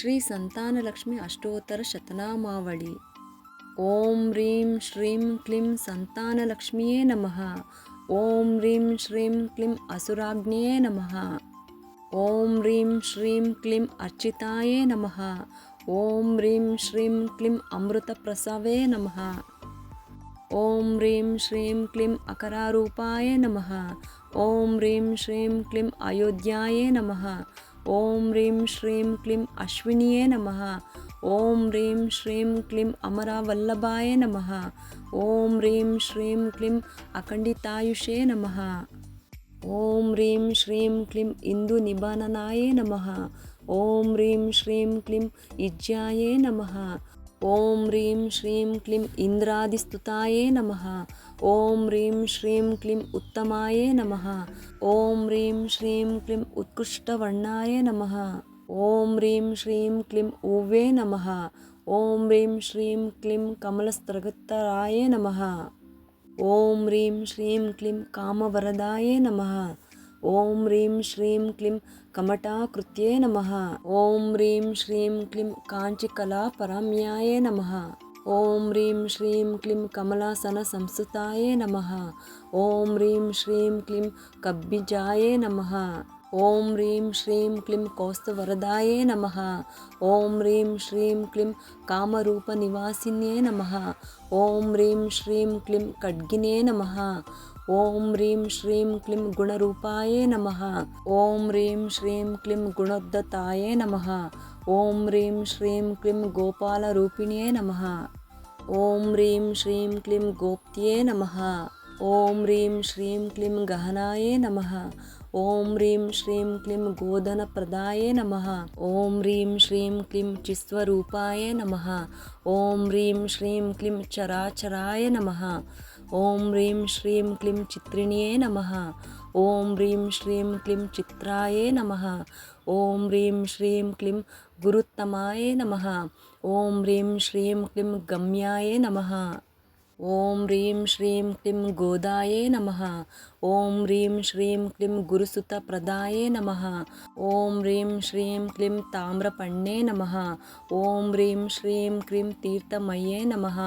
श्रीसन्तानलक्ष्मी अष्टोत्तरशतनामावळि। ॐ ह्रीं श्रीं क्लीं सन्तानलक्ष्म्ये नमः। ॐ ह्रीं श्रीं क्लीं असुराज्ञे नमः। ॐ ह्रीं श्रीं क्लीं अर्चिताय नमः। ॐ ह्रीं श्रीं क्लीं अमृतप्रसवे नमः। ॐ ह्रीं श्रीं क्लीं अकरारूपाय नमः। ॐ ह्रीं श्रीं क्लीं अयोध्याय नमः। ॐ ह्रीं श्रीं क्लीं अश्विनीये नमः। ॐ ह्रीं श्रीं क्लीं अमरावल्लभाय नमः। ॐ ह्रीं श्रीं क्लीं अखण्डितायुषे नमः। ॐ ह्रीं श्रीं क्लीं इन्दुनिबननाय नमः। ॐ ह्रीं श्रीं क्लीं इज्याय नमः। ॐ ह्रीं श्रीं क्लीं इन्द्रादिस्तुताय नमः। ॐ ह्रीं श्रीं क्लीं उत्तमाय नमः। ॐ ह्रीं श्रीं क्लीं उत्कृष्टवर्णाय नमः। ॐ ह्रीं श्रीं क्लीं ऊवे नमः। ॐ ह्रीं श्रीं क्लीं कमलस्तृत्तराय नमः। ॐ ह्रीं श्रीं क्लीं कामवरदाय नमः। ॐ ह्रीं श्रीं क्लीं कमटाकृत्ये नमः। ॐ ह्रीं श्रीं क्लीं काञ्चिकलापराम्याय नमः। ॐ ह्रीं श्रीं क्लीं कमलासनसंस्तुताय नमः। ॐ ह्रीं श्रीं क्लीं कब्बिजाय नमः। ॐ ह्रीं श्रीं क्लीं कौस्तवरदाय नमः। ॐ ह्रीं श्रीं क्लीं कामरूपनिवासिन्ये नमः। ॐ ह्रीं श्रीं क्लीं खड्गिने नमः। ఓం హ్రీం శ్రీం క్లిం గుణరూపాయే నమ. ఓం హ్రీం శ్రీం క్లిం గుణోద్దతాయే నమ. ఓం హ్రీం శ్రీం క్లిం గోపాలరూపిణ్యే నమ. ఓం హ్రీం శ్రీం క్లిం గోప్త్యే నమ. ఓం హ్రీం శ్రీం క్లిం గహనాయే నమ. ఓం హ్రీం శ్రీం క్లిం గోధన ప్రదాయే నమ. ఓం హ్రీం శ్రీం క్లిం చిస్వరూపాయ నమ. ఓం హ్రీం శ్రీం క్లిం చరాచరాయ నమ. ఓం హ్రీం శ్రీం క్లీం చిత్రిణియే నమ. ఓం హ్రీం శ్రీం క్లీం చిత్రాయే నమ. ఓం హ్రీం శ్రీం క్లీం గురుత్తమాయే నమ. ఓం హ్రీం శ్రీం క్లీం గమ్యాయే నమ. ॐ ह्रीं श्रीं क्लीं गोदाये नमः। ॐ ह्रीं श्रीं क्लीं गुरुसुतप्रदाये नमः। ॐ ह्रीं श्रीं क्लीं ताम्रपण्ये नमः। ॐ ह्रीं श्रीं क्लीं तीर्थमये नमः।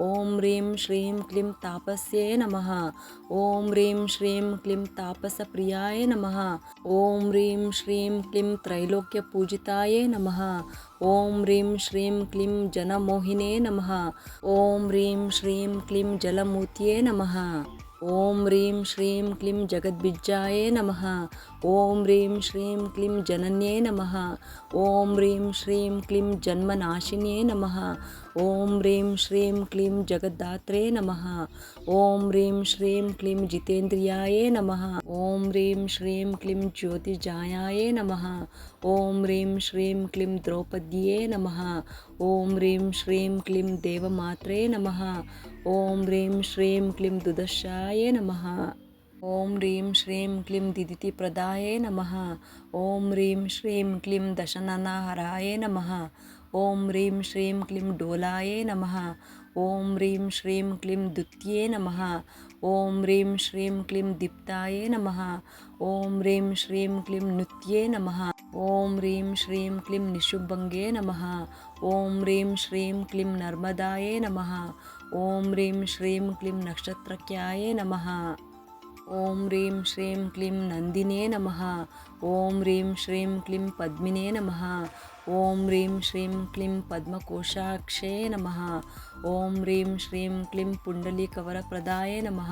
ॐ ह्रीं श्रीं क्लीं तापस्ये नमः। ॐ ह्रीं श्रीं क्लीं तापसप्रियाय नमः। ॐ ह्रीं श्रीं क्लीं त्रैलोक्यपूजिताय नमः। ओम ह्रीं श्रीं क्लीं जनमोहिने नमः। ओम ह्रीं श्रीं क्लीं जलमूर्त्ये नमः। ॐ ह्रीं श्रीं क्लीं जगद्बिज्जाय नमः। ओम रीम श्रीम क्लीम जनन्ये नमः। ओम रीम श्रीम क्लीम जन्मनाशिन्ये नमः। ॐ ह्रीं श्रीं क्लीं जगद्दात्रे नमः। ओम रीम श्रीम क्लीम जितेंद्रियाये नमः। ॐ ह्रीं श्रीं क्लीं ज्योतिजायाय नमः। ओम रीम श्रीम क्लीम द्रौपद्ये नमः। ओम रीम श्रीम क्लीम देवमात्रे नमः। ओम ह्रीं श्रीं क्लीं दुदशाय नमः। ॐ ह्रीं श्रीं क्लीं दिदिति प्रदाय नमः। ॐ ह्रीं श्रीं क्लीं दशननाहराय नमः। ॐ ह्रीं श्रीं क्लीं डोलाय नमः। ॐ ह्रीं श्रीं क्लीं दुत्ये नमः। ॐ ह्रीं श्रीं क्लीं दीप्ताय नमः। ॐ ह्रीं श्रीं क्लीं नृत्ये नमः। ॐ ह्रीं श्रीं क्लीं निशुभङ्गे नमः। ॐ ह्रीं श्रीं क्लीं नर्मदाय नमः। ओम ह्रीं श्रीं क्लीं नक्षत्रक्याय नमः। ॐ ह्रीं श्रीं क्लीं नन्दिने नमः। ॐ ह्रीं श्रीं क्लीं पद्मिने नमः। ॐ ह्रीं श्रीं क्लीं पद्मकोशाक्षे नमः। ॐ ह्रीं श्रीं क्लीं पुण्डलीकवरप्रदाय नमः।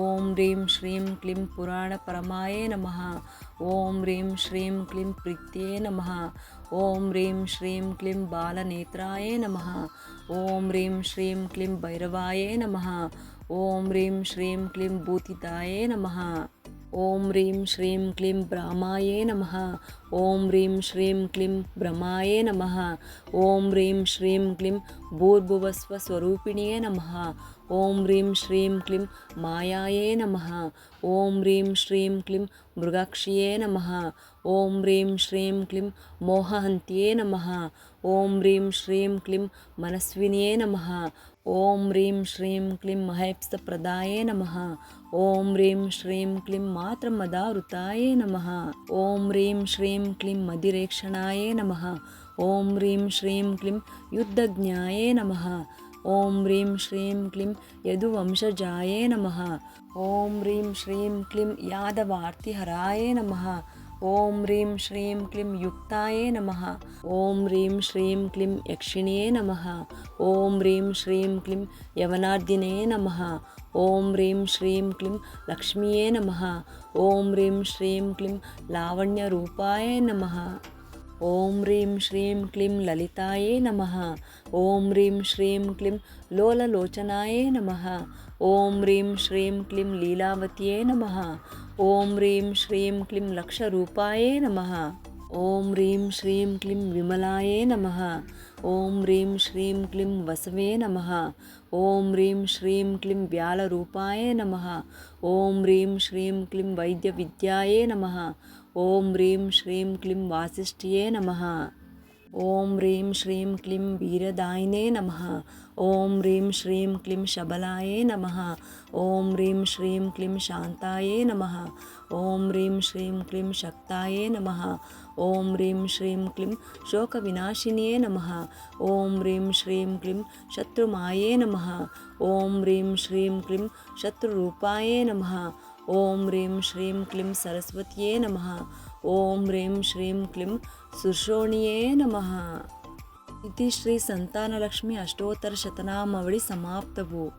ॐ ह्रीं श्रीं क्लीं पुराणपरमाय नमः। ॐ ह्रीं श्रीं क्लीं प्रीत्ये नमः। ॐ ह्रीं श्रीं क्लीं बालनेत्राय नमः। ॐ ह्रीं श्रीं क्लीं भैरवाय नमः। ॐ ह्रीं श्रीं क्लीं भूतिताय नमः। ॐ ह्रीं श्रीं क्लीं भ्रामाय नमः। ॐ ह्रीं श्रीं क्लीं भ्रमाय नमः। ॐ ह्रीं श्रीं क्लीं भूर्भुवस्वस्वरूपिण्ये नमः। ॐ ह्रीं श्रीं क्लीं मायायै नमः। ॐ ह्रीं श्रीं क्लीं मृगाक्ष्ये नमः। ॐ ह्रीं श्रीं क्लीं मोहहन्त्ये नमः। ॐ ह्रीं श्रीं क्लीं मनस्विन्ये नमः। ॐ ह्रीं श्रीं क्लीं महेप्सप्रदाय नमः। ॐ ह्रीं श्रीं क्लीं मातृमदावृताय नमः। ॐ ह्रीं श्रीं क्लीं मदिरेक्षणाय नमः। ॐ ह्रीं श्रीं क्लीं युद्धज्ञाय नमः। ॐ ह्रीं श्रीं क्लीं यदुवंशजाय नमः। ॐ ह्रीं श्रीं क्लीं यादवार्तिहराय नमः। ఓం హ్రీం శ్రీం క్లీం యుక్తాయే నమ. ఓం హ్రీం శ్రీం క్లీం యక్షిణే నమ. ఓం హ్రీం శ్రీం క్లీం యవనార్దినే నమ. ఓం హ్రీం శ్రీం క్లీం లక్ష్మీయే నమ. ఓం హ్రీం శ్రీం క్లీం లావణ్య రూపాయ నమ. ఓం హ్రీం శ్రీం క్లీం లలితాయే నమ. ఓం హ్రీం శ్రీం క్లీం లోలలోచనాయే నమ. ॐ ह्रीं श्रीं क्लीं लीलावत्यै नमः। ॐ ह्रीं श्रीं क्लीं लक्षरूपाय नमः। ॐ ह्रीं श्रीं क्लीं विमलाय नमः। ॐ ह्रीं श्रीं क्लीं वसवे नमः। ॐ ह्रीं श्रीं क्लीं व्यालरूपाय नमः। ॐ ह्रीं श्रीं क्लीं वैद्यविद्याय नमः। ॐ ह्रीं श्रीं क्लीं वासिष्ठ्ये नमः ॐ ह्रीं श्रीं क्लीं वीरदायिने नमः। ॐ ह्रीं श्रीं क्लीं शबलाय नमः। ॐ ह्रीं श्रीं क्लीं शान्ताय नमः। ॐ ह्रीं श्रीं क्लीं शक्ताय नमः। ॐ ह्रीं श्रीं क्लीं शोकविनाशिन्ये नमः। ॐ ह्रीं श्रीं क्लीं शत्रुमाये नमः। ॐ ह्रीं श्रीं क्लीं शत्रुरूपाय नमः। ॐ ह्रीं श्रीं क्लीं सरस्वत्यै नमः। ॐ ह्रीं श्रीं क्लीं ಸುಶ್ರೋಣಿಯೇ ನಮಃ. ಇತಿ ಶ್ರೀ ಸಂತಾನಲಕ್ಷ್ಮಿ ಅಷ್ಟೋತ್ತರ ಶತನಾಮಾವಳಿ ಸಮಾಪ್ತವು.